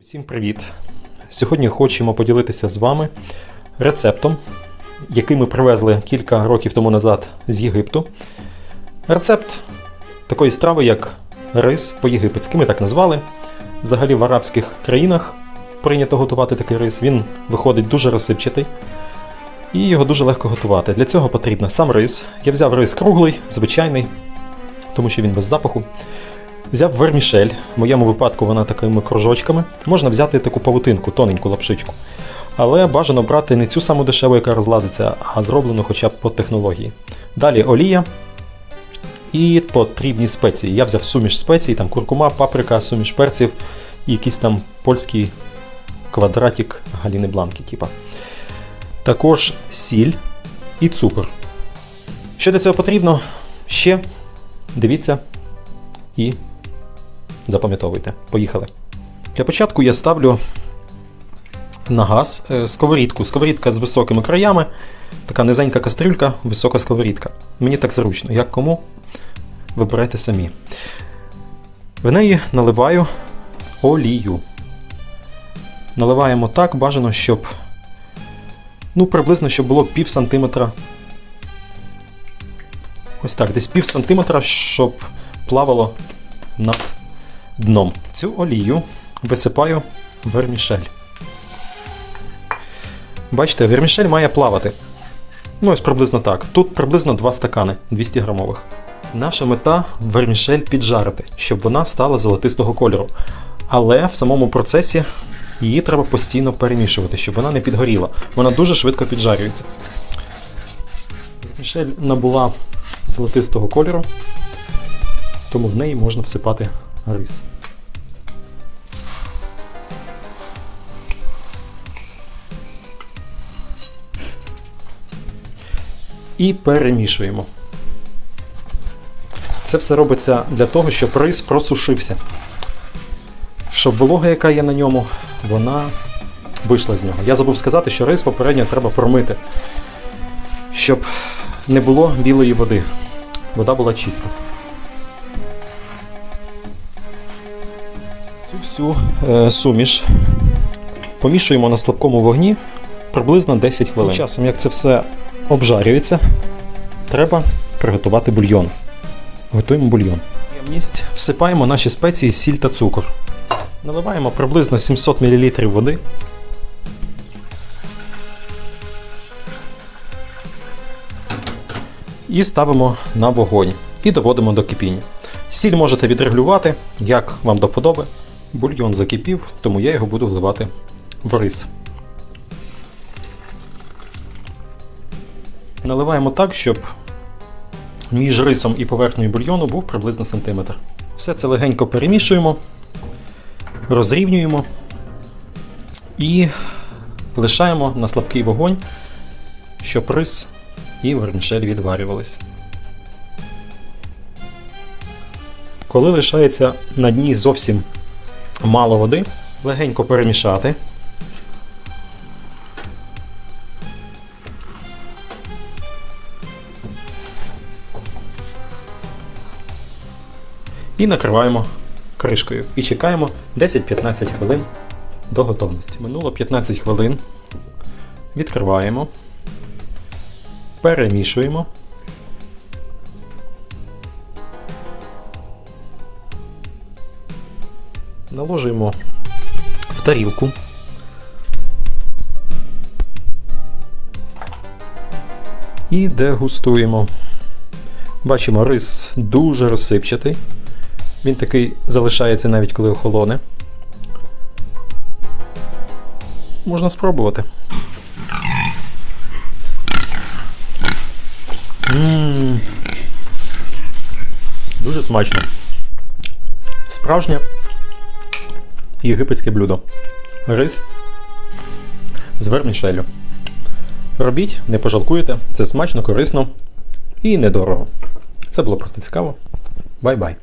Всім привіт! Сьогодні хочемо поділитися з вами рецептом, який ми привезли кілька років тому назад з Єгипту. Рецепт такої страви, як рис по-єгипетськи, ми так назвали. Взагалі в арабських країнах прийнято готувати такий рис. Він виходить дуже розсипчатий і його дуже легко готувати. Для цього потрібен сам рис. Я взяв рис круглий, звичайний, тому що він без запаху. Взяв вермішель, в моєму випадку вона такими кружочками. Можна взяти таку павутинку, тоненьку лапшичку. Але бажано брати не цю саму дешеву, яка розлазиться, а зроблену хоча б по технології. Далі олія і потрібні спеції. Я взяв суміш спецій, там куркума, паприка, суміш перців і якийсь там польський квадратик галіни бланки. Типа. Також сіль і цукор. Що для цього потрібно? Ще дивіться і запам'ятовуйте. Поїхали. Для початку я ставлю на газ е, сковорідку. Сковорідка з високими краями, така низенька кастрюлька, висока сковорідка. Мені так зручно. Як кому? Вибирайте самі. В неї наливаю олію. Наливаємо так, бажано, щоб. Ну, приблизно, щоб було пів сантиметра. Ось так, десь пів сантиметра, щоб плавало над дном. Цю олію висипаю вермішель. Бачите, вермішель має плавати. Ну, ось приблизно так. Тут приблизно 2 стакани 200 грамових. Наша мета вермішель піджарити, щоб вона стала золотистого кольору. Але в самому процесі її треба постійно перемішувати, щоб вона не підгоріла. Вона дуже швидко піджарюється. Вермішель набула золотистого кольору, тому в неї можна всипати рис. І перемішуємо. Це все робиться для того, щоб рис просушився. Щоб волога, яка є на ньому, вона вийшла з нього. Я забув сказати, що рис попередньо треба промити, щоб не було білої води. Вода була чиста. Цю всю е, суміш помішуємо на слабкому вогні приблизно 10 хвилин. Тим часом, як це все обжарюється, треба приготувати бульйон. Готуємо бульйон. Ємність всипаємо наші спеції, сіль та цукор. Наливаємо приблизно 700 мл води. І ставимо на вогонь і доводимо до кипіння. Сіль можете відрегулювати, як вам до подоби. Бульйон закипів, тому я його буду вливати в рис. Наливаємо так, щоб між рисом і поверхнею бульйону був приблизно сантиметр. Все це легенько перемішуємо, розрівнюємо і лишаємо на слабкий вогонь, щоб рис і вермішель відварювалися. Коли лишається на дні зовсім мало води, легенько перемішати. І накриваємо кришкою. І чекаємо 10-15 хвилин до готовності. Минуло 15 хвилин. Відкриваємо, перемішуємо. Наложуємо в тарілку. І дегустуємо. Бачимо, рис дуже розсипчатий. Він такий залишається навіть коли охолоне. Можна спробувати. М-м. Дуже смачно. Справжнє єгипетське блюдо. Рис з вермішелю. Робіть, не пожалкуєте, це смачно, корисно і недорого. Це було просто цікаво. Бай-бай!